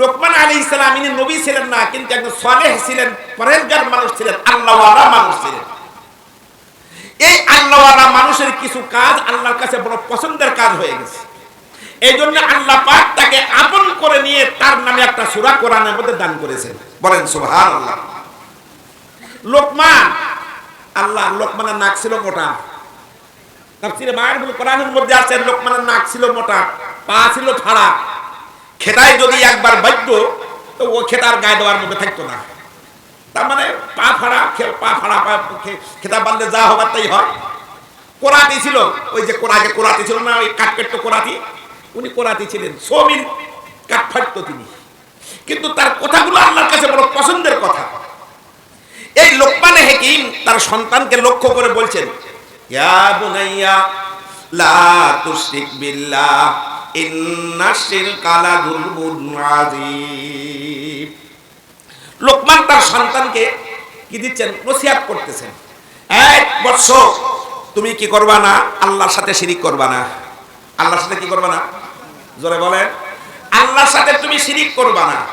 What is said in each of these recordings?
লোকমান আলী ইসলাম, ইনি নবী ছিলেন না, কিন্তু একজন সালেহ ছিলেন পরেজগার মানুষ ছিলেন, আল্লাহওয়ালা মানুষ ছিলেন। এই আল্লাহওয়ালা মানুষের কিছু কাজ আল্লাহর কাছে বড় পছন্দের কাজ হয়ে গেছে। এই জন্য আল্লাহ পাক তাকে আপন করে নিয়ে তার নামে একটা সূরা কোরআনের মধ্যে দান করেছেন। বলেন, সুবহানাল্লাহ। লোকমান, আল্লাহ, লোকমানের নাক ছিল মোটা। তাফসিরে মাহবুল কোরআনের মধ্যে আছে, লোকমানের নাক ছিল মোটা, পা ছিল ফাড়া খেতায় যদি একবার বাজত তো ও খেতার গায়ে দেওয়ার মধ্যে থাকতো না। তার মানে পা ফাড়া পা ফাড়া, পা খেতা বাঁধলে যা হবার তাই হয়। কোরাতি ছিল, ওই যে কোরাকে কোরাতি ছিল না, ওই কাঠপেট্ট কোরাতি, উনি কোরাতি ছিলেন। সমিন কাঠ ফাটতো তিনি। কিন্তু তার কথাগুলো আল্লাহর কাছে বড় পছন্দের কথা। এই লোকমানে হেকিম তার সন্তানকে লক্ষ্য করে বলছেন, ইয়া বুনাইয়া, লা তুশরিক বিল্লাহ। লোকমান তার সন্তানকে কি দিচ্ছেন? নসিহত করতেছেন। এক বৎস তুমি কি করবা না? আল্লাহর সাথে শিরিক করবা না। আল্লাহর সাথে কি করবা না? জোরে বলেন। আল্লাহর সাথে তুমি শিরিক করবা না।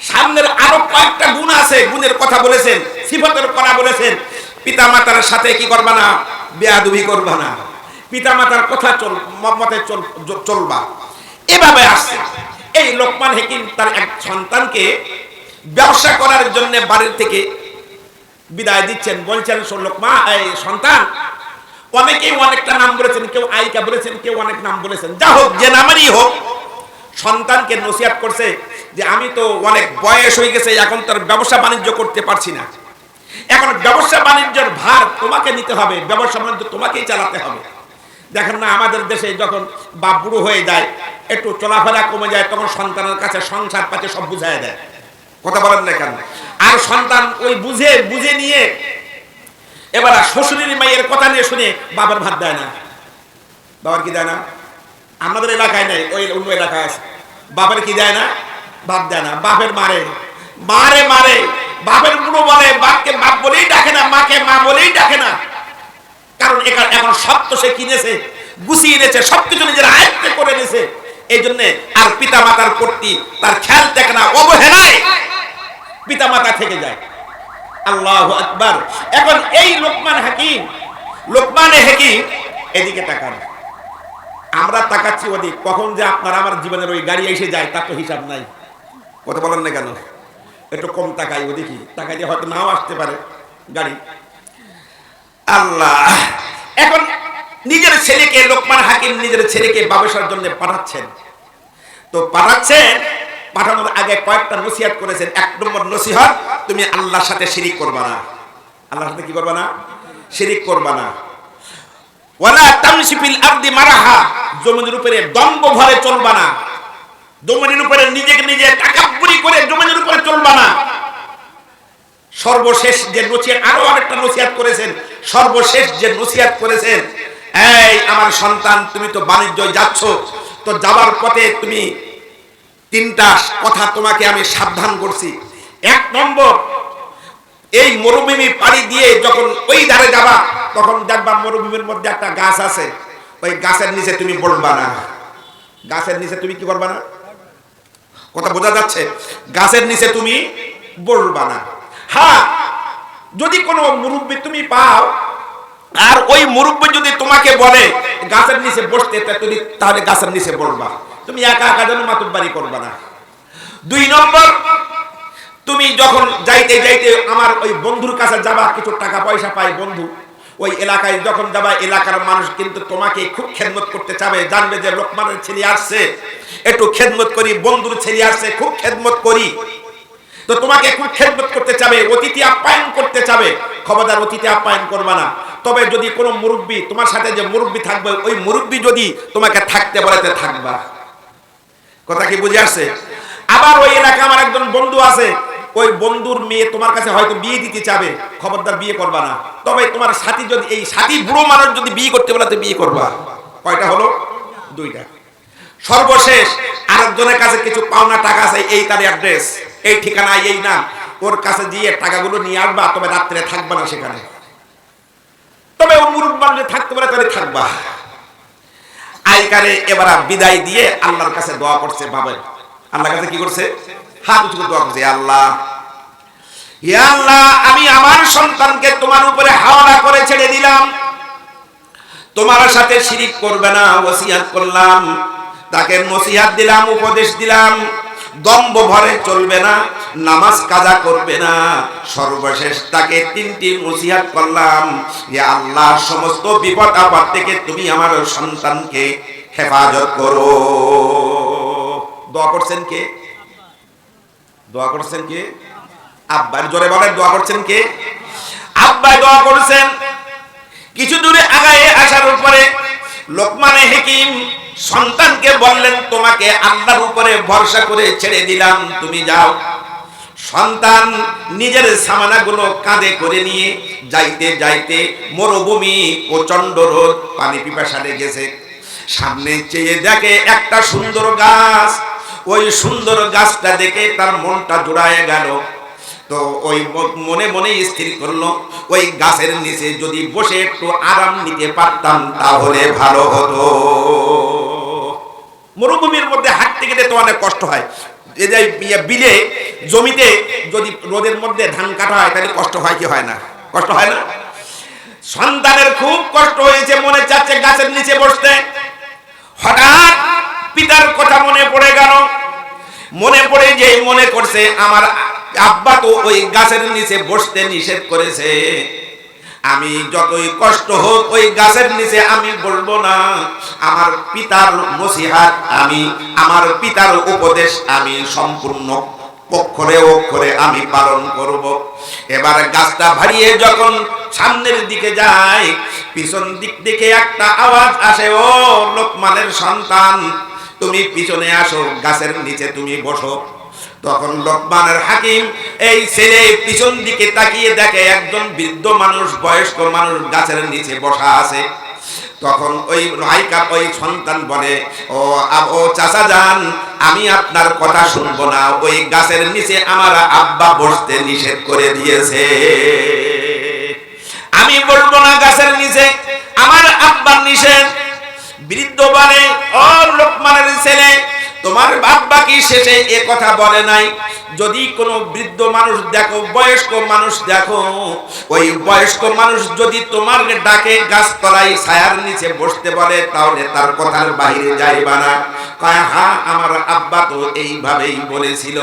সামনের আরও কয়েকটা গুণ আছে। গুণের কথা বলেছেন, সিফতের কথা বলেছেন। পিতা মাতার সাথে কি করবা না? বেয়াদুবি করবা না। পিতা মাতার কথা চল, মতে চলবা। এভাবে আসছে। এই লোকমান হেকিম তার এক সন্তানকে ব্যবসা করার জন্য বাড়ির থেকে বিদায় দিচ্ছেন। বলছেন লোকমা, এই সন্তান, অনেকেই অনেকটা নাম বলেছেন, কেউ আইকা বলেছেন, কেউ অনেক নাম বলেছেন। যা হোক, যে নামেরই হোক, সন্তানকে নসিহাত করছে যে আমি তো অনেক বয়স হয়ে গেছে, এখন তার ব্যবসা বাণিজ্য করতে পারছি না। এখন ব্যবসা বাণিজ্যের ভার তোমাকে নিতে হবে, ব্যবসা বাণিজ্য তোমাকেই চালাতে হবে। দেখেন না, আমাদের দেশে যখন বাপ বুড়ো হয়ে যায়, একটু চলাফেরা কমে যায়, তখন সন্তানের কাছে সংসার পাচ্ছে সব বুঝাই দেয়। কথা বলেন না কেন? আর সন্তান ওই বুঝে বুঝে নিয়ে, এবার শ্বশুরের মায়ের কথা নিয়ে শুনে বাবার ভাত দেয় না। বাবার কি দেয় না? আমাদের এলাকায় নেই, ওই অন্য এলাকায় আছে। বাপের কি দেয় না? বাপ দেয় না। বাপের মারে মারে মারে। বাপের বুড়ো বলে, বাপকে বাপ বলেই ডাকে না, মাকে মা বলেই ডাকে না। কারণ এখানে এখন সব তো সে কিনেছে, গুছিয়ে এনেছে, সবকিছু নিজের আয়ত্তে করে নিয়েছে। এই জন্য আর পিতা মাতার প্রতি তার খেয়াল দেখে না, অবহেলায় পিতা মাতা থেকে যায়। আল্লাহ আকবার। এখন এই লোকমান হাকিম, লোকমানে হাকিম এদিকে তাকান। আমরা তাকাচ্ছি ওদিক, কখন যে আপনার আমার জীবনের ওই গাড়ি এসে যায় তার তো হিসাব নাই। কথা বলেন না কেন? একটু কম তাকাই ওদিকে, তাকাইলে হয়তো নাও আসতে পারে গাড়ি। আল্লাহ। এখন নিজের ছেলেকে লোকমান হাকিম নিজের ছেলেকে ব্যবসার জন্য পাঠাচ্ছেন। তো পাঠাচ্ছেন, পাঠানোর আগে কয়েকটা নসিহত করেছেন। এক নম্বর নসিহত, তুমি আল্লাহর সাথে শিরিক করবা না। আল্লাহর সাথে কি করবা না? শিরিক করবা না। ওয়ালা তামশি ফিল আরদি মারাহা, জমিনের উপরে দম্ভ ভরে চলবা না। জমিনের উপরে নিজেকে নিজে টাকাপুরি করে জমিনের উপরে চলবা না। সর্বশেষ যে নসিহত, আরও আরেকটা নসিহত করেছেন, সর্বশেষ যে নসিহত করেছেন, এই আমার সন্তান, তুমি তো বাণিজ্য যাচ্ছ, তো যাবার পথে তুমি তিনটা কথা তোমাকে আমি সাবধান করছি। এক নম্বর, এই মরুভূমি পাড়ি দিয়ে যখন ওই ধারে যাবা, তখন দেখবা মরুভূমির মধ্যে একটা গাছ আছে, ওই গাছের নিচে তুমি বলবা না। গাছের নিচে তুমি কি করবা না? কথা বোঝা যাচ্ছে? গাছের নিচে তুমি বলবা না। হ্যাঁ যদি কোনো মুরব্বী তুমি পাও, আর ওই মুরব্বী যদি তোমাকে বলে, গাছের নিচে বসতে তুমি তাহলে গাছের নিচে বলবা। তুমি একা একা যেন মাতুব্বারি করবা না। দুই নম্বর, তুমি যখন যাইতে যাইতে আমার ওই বন্ধুর কাছে যাবা, কিছু টাকা পয়সা পাই বন্ধু, ওই এলাকায় যখন যাবা, এলাকার মানুষ কিন্তু তোমাকে খুব খেদমত করতে চাবে, জানবে যে লোকমানের ছেলে আসছে। একটু খেদমত করি, বন্ধুর ছেলে আসছে, খুব খেদমত করি। তো তোমাকে খুব খেদমত করতে চাবে, অতিথি আপ্যায়ন করতে চাবে। খবরদার অতিথি আপ্যায়ন করবা না। তবে যদি কোনো মুরব্বী, তোমার সাথে যে মুরব্বী থাকবে, ওই মুরব্বী যদি তোমাকে থাকতে বলেতে থাকবা। কথা কি বুঝে আসছে? আবার ওই এলাকা আমার একজন বন্ধু আছে, ওই বন্ধুর মেয়ে তোমার কাছে হয়তো বিয়ে দিতে চাবে। খবরদার বিয়ে করবা না। তবে তোমার সাথী যদি, এই সাথী বুড়ো মানুষ যদি বিয়ে করতে বলে বিয়ে করবা। কয়টা হলো? দুইটা। সর্বশেষ আরেকজনের কাছে কিছু পাওনা টাকা আছে, এই তার অ্যাড্রেস। এই ঠিকানা এই নাম। ওর কাছে গিয়ে টাকাগুলো নিয়ে আসবা, তবে রাত্রে থাকবা না সেখানে। তবে ও থাকতে পারে তাহলে থাকবা। আইকারে এবার বিদায় দিয়ে আল্লাহর কাছে দোয়া করছে বাবা আল্লাহ কাছে কি করছে? হাত করে দোয়া করছে আল্লাহ আল্লাহ, আমি আমার সন্তানকে তোমার উপরে হাওলা করে ছেড়ে দিলাম। তোমার সাথে শিরিক করবে না, ওসিয়াত করলাম। তাকে নসিহাত দিলাম, উপদেশ দিলাম। দম্ব ভরে চলবে না, নামাজ কাজা করবে না। সর্বশেষ তাকে তিনটি নসিহাত করলাম, যে আল্লাহ সমস্ত বিপদ আপদ থেকে তুমি আমার সন্তানকে হেফাজত করো। দোয়া করছেন কে? দোয়া করছেন কে? আব্বার জোরে বলে দোয়া করছেন কে? আব্বাই দোয়া করছেন। কিছু দূরে আগায়ে আসার উপরে লোকমানে হেকিম সন্তানকে বললেন, তোমাকে আল্লাহর উপরে ভরসা করে ছেড়ে দিলাম, তুমি যাও। সন্তান নিজের সামানাগুলো কাঁধে করে নিয়ে যাইতে যাইতে মরুভূমি প্রচণ্ড রোদ পানি পিপাসা লেগেছে সামনে চেয়ে দেখে একটা সুন্দর গাছ। ওই সুন্দর গাছটা দেখে তার মনটা জোড়ায় গেল। তো ওই মনে মনে স্থির করল, ওই গাছের নিচে যদি বসে একটু আরাম নিতে পারতাম, তাহলে ভালো হতো। মরুভূমির মধ্যে হাঁটতে গেলে তো অনেক কষ্ট হয়। যে ইয়ে বিলে, জমিতে যদি রোদের মধ্যে ধান কাটা হয়, তাহলে কষ্ট হয় কি হয় না? কষ্ট হয় না? সন্তানের খুব কষ্ট হয়েছে, মনে চাচ্ছে গাছের নিচে বসতে। হঠাৎ পিতার কথা মনে পড়ে গেল। মনে পড়ে যে মনে করছে, আমার আব্বা তো ওই গাছের নিচে বসতে নিষেধ করেছে। আমি যতই কষ্ট হোক ওই গাছের নিচে আমি বলব না, আমার পিতার নসিহাত আমি, আমার পিতার উপদেশ আমি সম্পূর্ণ অক্ষরে অক্ষরে আমি পালন করব। এবার গাছটা ভারিয়ে যখন সামনের দিকে যায়, পিছন দিক থেকে একটা আওয়াজ আসে, ও লোকমানের সন্তান, তুমি পিছনে আসো, গাছের নিচে তুমি বসো। তখন লোকমানের হাকিম এই ছেলে পিছন দিকে তাকিয়ে দেখে একজন বৃদ্ধ মানুষ, বয়স্ক মানুষ গাছের নিচে বসা আছে। তখন ওই নায়িকা ওই সন্তান বলে, ও ও চাচা যান, আমি আপনার কথা শুনব না। ওই গাছের নিচে আমার আব্বা বসতে নিষেধ করে দিয়েছে। আমি বলব না গাছের নিচে, আমার আব্বার নিষেধ। বৃদ্ধ বলে, ও লোকমানের ছেলে তোমার বাবা কি শেষে এ কথা বলে নাই? যদি কোনো বৃদ্ধ মানুষ দেখো, বয়স্ক মানুষ দেখো, ওই বয়স্ক মানুষ যদি তোমার ডাকে, গাছতলায় ছায়ার নিচে বসতে বলে, তাহলে তার কথার বাইরে যাইবা না। কয় হ্যাঁ আমার আব্বা তো এইভাবেই বলেছিল।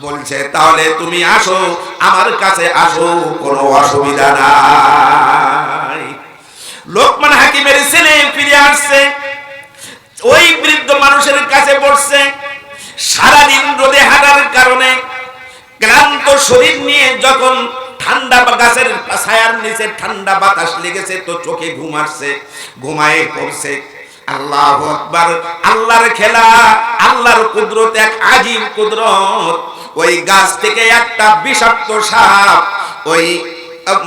বলছে, তাহলে তুমি আসো, আমার কাছে আসো, কোনো অসুবিধা নাই। লোকমান হাকিমের ছেলে ফিরে আসছে। ওই মানুষের কাছে বসছে সারাদিন রোদে হাঁটার কারণে ক্লান্ত শরীর নিয়ে যখন ঠান্ডা গাছের ছায়ার নিচে ঠান্ডা বাতাস লেগেছে, তো চোখে ঘুম আসছে, ঘুমায়ে পড়ছে। আল্লাহ আকবার, আল্লাহর খেলা, আল্লাহর কুদরত, এক আজীব কুদরত। ওই গাছ থেকে একটা বিষাক্ত সাপ, ওই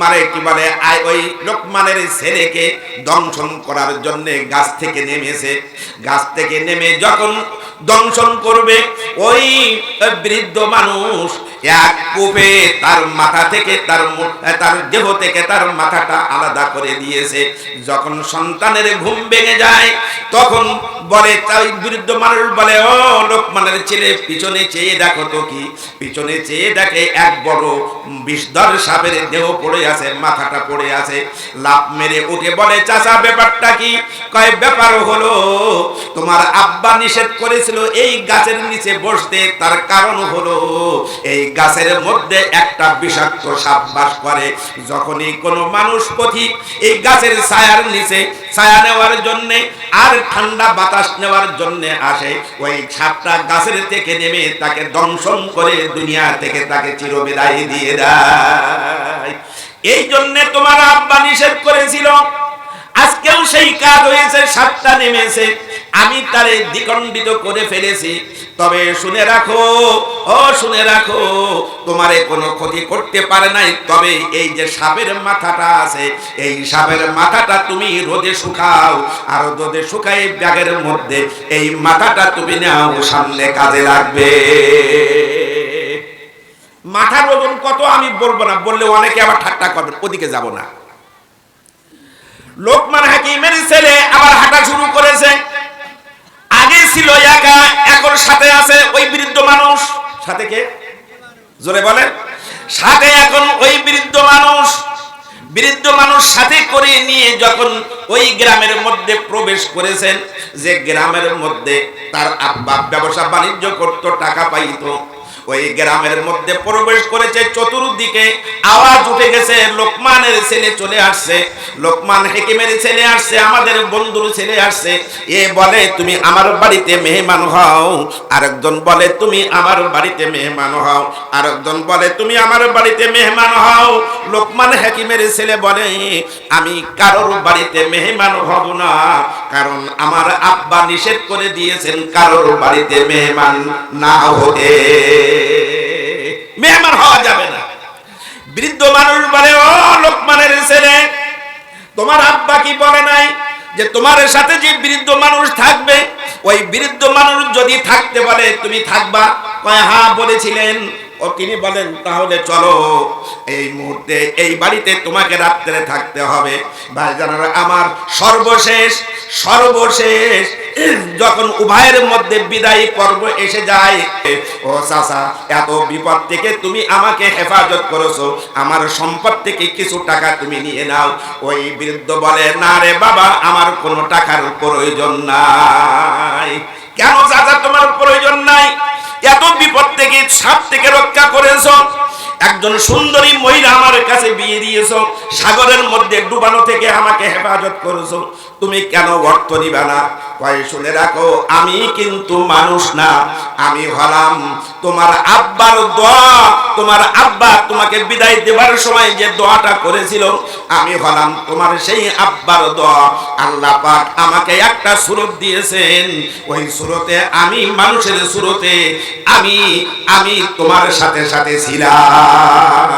মানে কি বলে? ওই লোকমানের ছেলেকে দংশন করার জন্য গাছ থেকে নেমেছে। গাছ থেকে নেমে যখন দংশন করবে, ওই বৃদ্ধ মানুষ এক কূপে তার মাথা থেকে, তার তার দেহ থেকে, তার মাথাটা আলাদা করে দিয়েছে। যখন সন্তানের ঘুম ভেঙে যায়, তখন বলে, তাই বৃদ্ধ মানুষ বলে, ও লোকমানের ছেলে, পিছনে চেয়ে দেখো তো কি? পিছনে চেয়ে দেখে এক বড় বিষধর সাপের দেহ পড়ে আছে, মাথাটা পড়ে আছে। লাভ মেরে উঠে বলে, চাচা, ব্যাপারটা কি? কয় ব্যাপার হলো, তোমার আব্বা নিষেধ করেছিল এই গাছের নিচে বসতে। তার কারণ হলো, এই গাছের মধ্যে একটা বিষাক্ত সাপ বাস করে। যখনই কোনো মানুষ পথিক, এই গাছের ছায়ার নিচে, ছায়া নেওয়ার জন্যে আর ঠান্ডা বাতাস নেওয়ার জন্য আসে। ওই সাপটা গাছের থেকে নেমে তাকে দংশন করে দুনিয়া থেকে তাকে চিরবিদায় দিয়ে দেয়। এই জন্য তোমার আব্বা নিষেধ করেছিল। আজকেও সেই কাজ হয়েছে, সাতটা নেমেছে। আমি তারে দ্বিখণ্ডিত করে ফেলেছি। তবে শুনে রাখো, ও শুনে রাখো, তোমারে কোনো ক্ষতি করতে পারে নাই। তবে এই যে সাপের মাথাটা আছে, এই সাপের মাথাটা তুমি রোদে শুকাও। আর রোদে শুকাই ব্যাগের মধ্যে এই মাথাটা তুমি নাও, সামনে কাজে লাগবে। মাথার ওজন কত আমি বলব না, বললে অনেকে আবার ঠাট্টা করবেন ওদিকে যাব না। লোকমান হাকিমের ছেলে আবার হাঁটা শুরু করেছে। আগে ছিল একা, এখন সাথে আছে ওই বৃদ্ধ মানুষ। সাথে কে? জোরে বলেন। সাথে এখন ওই বৃদ্ধ মানুষ। বৃদ্ধ মানুষ সাথে করে নিয়ে যখন ওই গ্রামের মধ্যে প্রবেশ করেছেন, যে গ্রামের মধ্যে তার আব্বা ব্যবসা বাণিজ্য করতো, টাকা পাইতো। ওই গ্রামের মধ্যে প্রবেশ করেছে, চতুর্দিকে আওয়াজ উঠে গেছে, লোকমানের ছেলে চলে আসছে। লোকমান হেকিমের ছেলে আসছে, আমাদের বন্ধুর ছেলে আসছে। এ বলে, তুমি আমার বাড়িতে মেহমান হও। আরেকজন বলে, তুমি আমার বাড়িতে মেহমান হও। আরেকজন বলে, তুমি আমার বাড়িতে মেহমান হও। লোকমান হাকিমের ছেলে বলে, আমি কারোর বাড়িতে মেহমান হব না, কারণ আমার আব্বা নিষেধ করে দিয়েছেন কারোর বাড়িতে মেহমান না হতে। মেহমান হওয়া যাবে না। বৃদ্ধ মানুষ বলে, ও লোকমানের ছেলে, তোমার আব্বা কি বলে নাই যে তোমার সাথে যে বৃদ্ধ মানুষ থাকবে, ওই বৃদ্ধ মানুষ যদি থাকতে পারে তুমি থাকবা? হ্যাঁ বলেছিলেন। ও তিনি বলেন, তাহলে চলো, এই মুহূর্তে, এই বাড়িতে তোমাকে রাত্রে থাকতে হবে। ভাইজানারা, আমার সর্বশেষ সর্বশেষ, যখন উভয়ের মধ্যে বিদায়ী পর্ব এসে যায়, ও চাচা, এত বিপদ থেকে তুমি আমাকে হেফাজত করেছ। আমার সম্পদ থেকে কিছু টাকা তুমি নিয়ে নাও। ওই বৃদ্ধ বলে, না রে বাবা, আমার কোনো টাকার প্রয়োজন নাই। কেন চাচা, তোমার প্রয়োজন নাই? এত বিপদ থেকে সাপ থেকে রক্ষা করেছ। একজন সুন্দরী মহিলা আমার কাছে বিয়ে দিয়েছ। সাগরের মধ্যে ডুবানো থেকে আমাকে হেফাজত করেছ। তুমি কেন অর্থ নিবে না? শুনে রাখো, আমি কিন্তু মানুষ না। আমি হলাম তোমার আব্বার দোয়া। তোমার আব্বা তোমাকে বিদায় দেবার সময় যে দোয়াটা করেছিল, আমি হলাম তোমার সেই আব্বার দোয়া। আল্লাহ পাক আমাকে একটা সুরত দিয়েছেন। ওই সুরতে আমি মানুষের সুরতে আমি আমি তোমার সাথে সাথে ছিলাম।